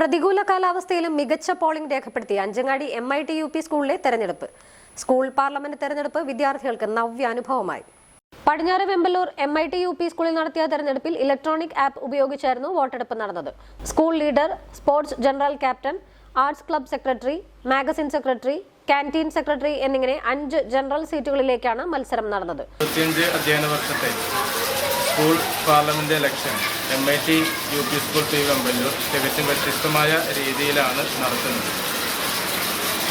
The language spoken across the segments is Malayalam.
പ്രതികൂല കാലാവസ്ഥയിലും മികച്ച പോളിംഗ് രേഖപ്പെടുത്തി Anchangadi M I T U P സ്കൂളിലെ തെരഞ്ഞെടുപ്പ്. സ്കൂൾ പാർലമെന്റ് തെരഞ്ഞെടുപ്പ് വിദ്യാർത്ഥികൾക്ക് നവ്യ അനുഭവമായി. പടിഞ്ഞാറ് Vemballur M I T U P സ്കൂളിൽ നടത്തിയ തെരഞ്ഞെടുപ്പിൽ ഇലക്ട്രോണിക് ആപ്പ് ഉപയോഗിച്ചായിരുന്നു വോട്ടെടുപ്പ് നടന്നത്. School leader sports general captain arts club secretary magazine secretary canteen secretary എന്നിങ്ങനെ അഞ്ച് ജനറൽ സീറ്റുകളിലേക്കാണ് മത്സരം നടന്നത്. അധ്യയന വർഷത്തെ school parliament election M I T U P school P Vemballur തികച്ചും വ്യത്യസ്തമായ രീതിയിലാണ് നടത്തുന്നത്.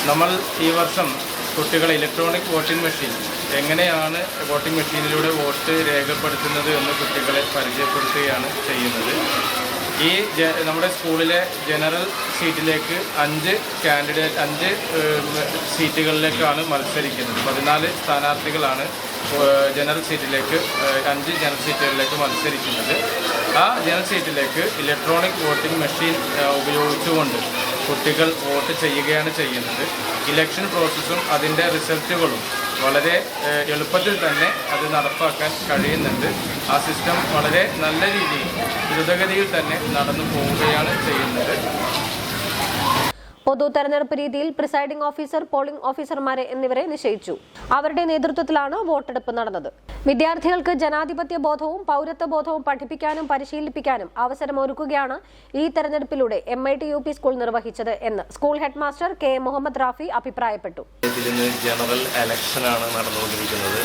നമ്മൾ ഈ വർഷം കുട്ടികളെ ഇലക്ട്രോണിക് വോട്ടിംഗ് മെഷീൻ എങ്ങനെയാണ് വോട്ടിംഗ് മെഷീനിലൂടെ വോട്ട് രേഖപ്പെടുത്തുന്നത് എന്ന് കുട്ടികളെ പരിചയപ്പെടുത്തുകയാണ് ചെയ്യുന്നത്. ഈ നമ്മുടെ സ്കൂളിലെ ജനറൽ സീറ്റിലേക്ക് അഞ്ച് കാൻഡിഡേറ്റ് അഞ്ച് സീറ്റുകളിലേക്കാണ് മത്സരിക്കുന്നത്. പതിനാല് സ്ഥാനാർത്ഥികളാണ് ജനറൽ സീറ്റിലേക്ക് അഞ്ച് ജനറൽ സീറ്റുകളിലേക്ക് മത്സരിക്കുന്നത്. ആ ജനറൽ സീറ്റിലേക്ക് ഇലക്ട്രോണിക് വോട്ടിംഗ് മെഷീൻ ഉപയോഗിച്ചുകൊണ്ട് കുട്ടികൾ വോട്ട് ചെയ്യുകയാണ് ചെയ്യുന്നത്. ഇലക്ഷൻ പ്രോസസ്സും അതിന്റെ റിസൾട്ടുകളും വളരെ എളുപ്പത്തിൽ തന്നെ അത് നടപ്പാക്കാൻ കഴിയുന്നുണ്ട്. ആ സിസ്റ്റം വളരെ നല്ല രീതിയിൽ ദ്രുതഗതിയിൽ തന്നെ നടന്നു പോവുകയാണ് ചെയ്യുന്നത്. പൊതു തെരഞ്ഞെടുപ്പ് രീതിയിൽ പ്രിസൈഡിംഗ് ഓഫീസർ പോളിംഗ് ഓഫീസർമാരെ എന്നിവരെ നിശ്ചയിച്ചു. അവരുടെ നേതൃത്വത്തിലാണ് വോട്ടെടുപ്പ് നടന്നത്. വിദ്യാർത്ഥികൾക്ക് ജനാധിപത്യ ബോധവും പൗരത്വ ബോധവും പഠിപ്പിക്കാനും പരിശീലിപ്പിക്കാനും അവസരമൊരുക്കുകയാണ് ഈ തെരഞ്ഞെടുപ്പിലൂടെ M I T U P school നിർവഹിച്ചത് എന്ന് school head master K Muhammad Rafi അഭിപ്രായപ്പെട്ടു. ജനറൽ എലക്ഷനാണ് നടന്നുകൊണ്ടിരിക്കുന്നത്.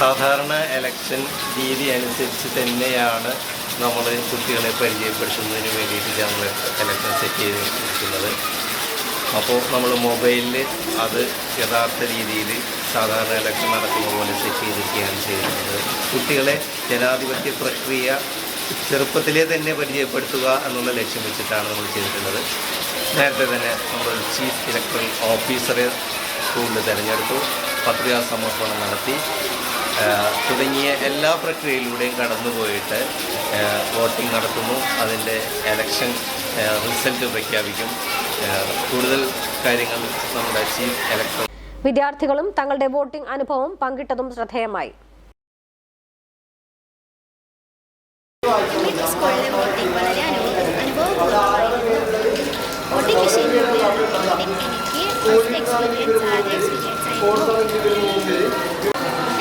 സാധാരണ എലക്ഷൻ രീതി അനുസരിച്ച് തന്നെയാണ് നമ്മൾ കുട്ടികളെ പരിചയപ്പെടുത്തുന്നതിന് വേണ്ടിയിട്ട് ജനറൽ എലക്ഷൻ സെറ്റ് ചെയ്തിരിക്കുന്നത്. അപ്പോൾ നമ്മൾ മൊബൈലിൽ അത് യഥാർത്ഥ രീതിയിൽ സാധാരണ ഇലക്ഷൻ നടക്കുന്ന പോലെ സെറ്റ് ചെയ്തിരിക്കുകയാണ് ചെയ്യുന്നത്. കുട്ടികളെ ജനാധിപത്യ പ്രക്രിയ ചെറുപ്പത്തിലെ തന്നെ പരിചയപ്പെടുത്തുക എന്നുള്ള ലക്ഷ്യം വെച്ചിട്ടാണ് നമ്മൾ ചെയ്തിട്ടുള്ളത്. നേരത്തെ തന്നെ നമ്മൾ ചീഫ് ഇലക്ട്രൽ ഓഫീസറെ സ്കൂളിൽ തിരഞ്ഞെടുത്തു. പത്രികാ സമർപ്പണം നടത്തി. തുടങ്ങിയ എല്ലാ പ്രക്രിയയിലൂടെയും കടന്നുപോയിട്ട് വോട്ടിംഗ് നടത്തുന്നു. അതിന്റെ എലക്ഷൻ റിസൾട്ട് പ്രഖ്യാപിക്കും. കൂടുതൽ കാര്യങ്ങൾ നമ്മുടെ ചീഫ് ഇലക്ടർ വിദ്യാർത്ഥികളും തങ്ങളുടെ വോട്ടിംഗ് അനുഭവം പങ്കിട്ടതും ശ്രദ്ധേയമായി. എന്റെ സ്കൂളിലെ വോട്ടിംഗ് വളരെ അനുഭവ അനുഭവപൂർവമായിരുന്നു. വോട്ടിംഗ് മെഷീനിലൂടെയുള്ള എനിക്ക് ഫസ്റ്റ് എക്സ്പീരിയൻസ് ആദ്യ എക്സ്പീരിയൻസ് ആയിരുന്നു.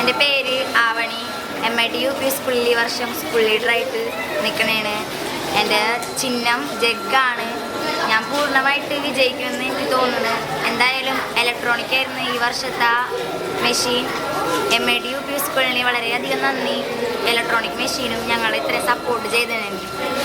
എന്റെ പേര് Avani. M I T U P സ്കൂളിൽ ഈ വർഷം സ്കൂൾ ലീഡറായിട്ട് നിൽക്കണേണ്. എന്റെ ചിഹ്നം ജഗ്ഗാണ്. പൂർണമായിട്ട് വിജയിക്കുമെന്ന് എനിക്ക് തോന്നുന്നു. എന്തായാലും ഇലക്ട്രോണിക് ആയിരുന്നു ഈ വർഷത്തെ machine M A D U P സ്കൂളിന് വളരെയധികം നന്ദി. ഇലക്ട്രോണിക് മെഷീനും ഞങ്ങളെ ഇത്രയും സപ്പോർട്ട് ചെയ്തതിന്.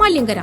Maliankara